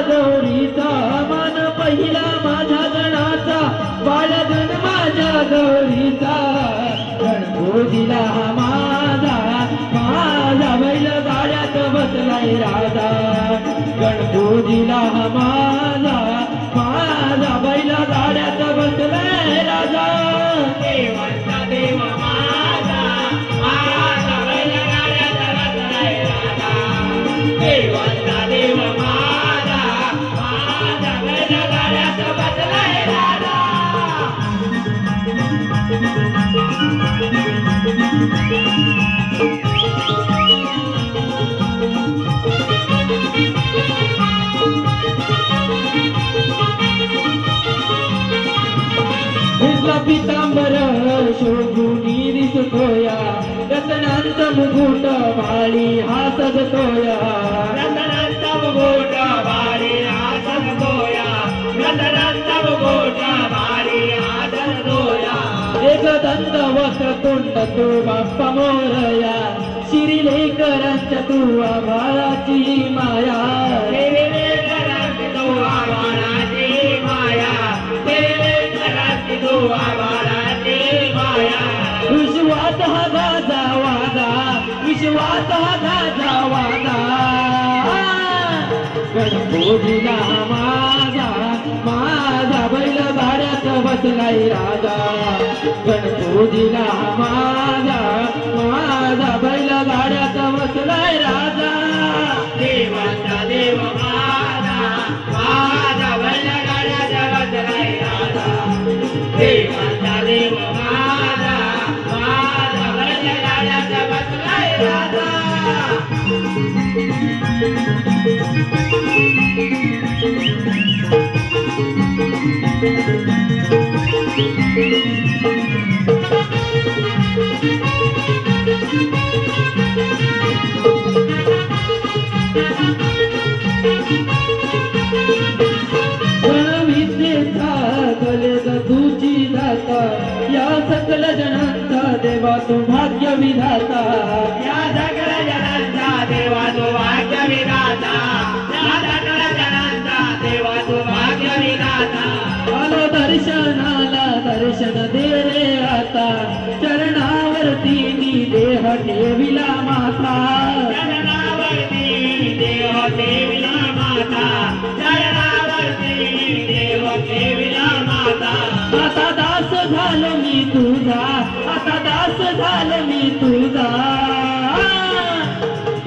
गौरीचा मान पहिला माझ्या गणाचा. बाळगण माझ्या गौरीचा. गणगोजीला माझा. माझा बैल गाड्यात बसलाय राजा. गणगोजीला माझा पितांबर शोभुनी दिसतोया. रतनांत मुकुट माळी हा सजतोया. रतनांत मुकुट भारी आसन दोया रतनांत मुकुट भारी आसन दोया एक दंत वक्र तोंड तू बाप्पा मोरया शिरिलेकरांच्या तू आभाळाची विश्वात हा गणपोजीला माझा माझा बैल गाड्यात बसलाय राजा. गणपोजीला माझा या सकल जनांचा देवा तू भाग्य विधाता या जगा देवा तो भाग्य विधाता जनांचा देवा तो भाग्य विधाता आलो दर्शनाला दर्शन दे रे आता। चरणावरती देह ठेविला माता।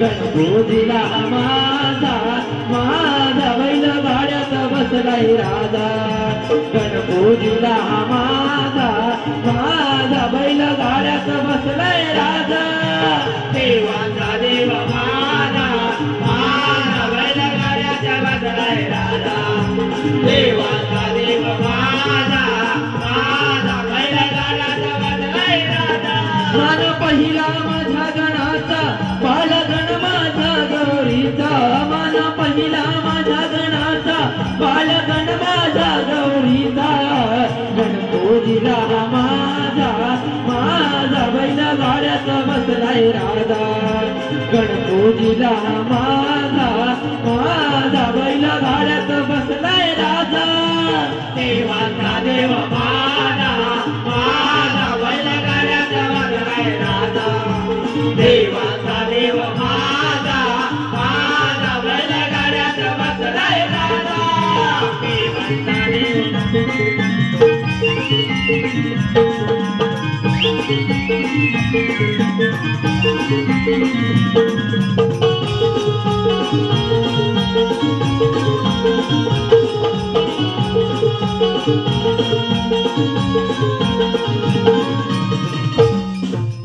गणगोजीला माझा माझा बैल गाड्यात बसलाय राजा. गणगोजीला माझा माझा बैल गाड्यात बसलाय राजा. देवाचा देव माझा माझा बैल गाड्यात बसलाय राजा. देवाचा देव माझा माझा बैल गाड्यात बसलाय राजा. मान पहिला माझ्या गणाचा पाला पहिला माझ्या गणाचा बालगण माझा गौरीचा. गणपोजीला माझा माझा बैल गाड्यात बसलाय राजा गणपोजीला माझा माझा बैल गाड्यात बसलाय राजा देवाचा देवा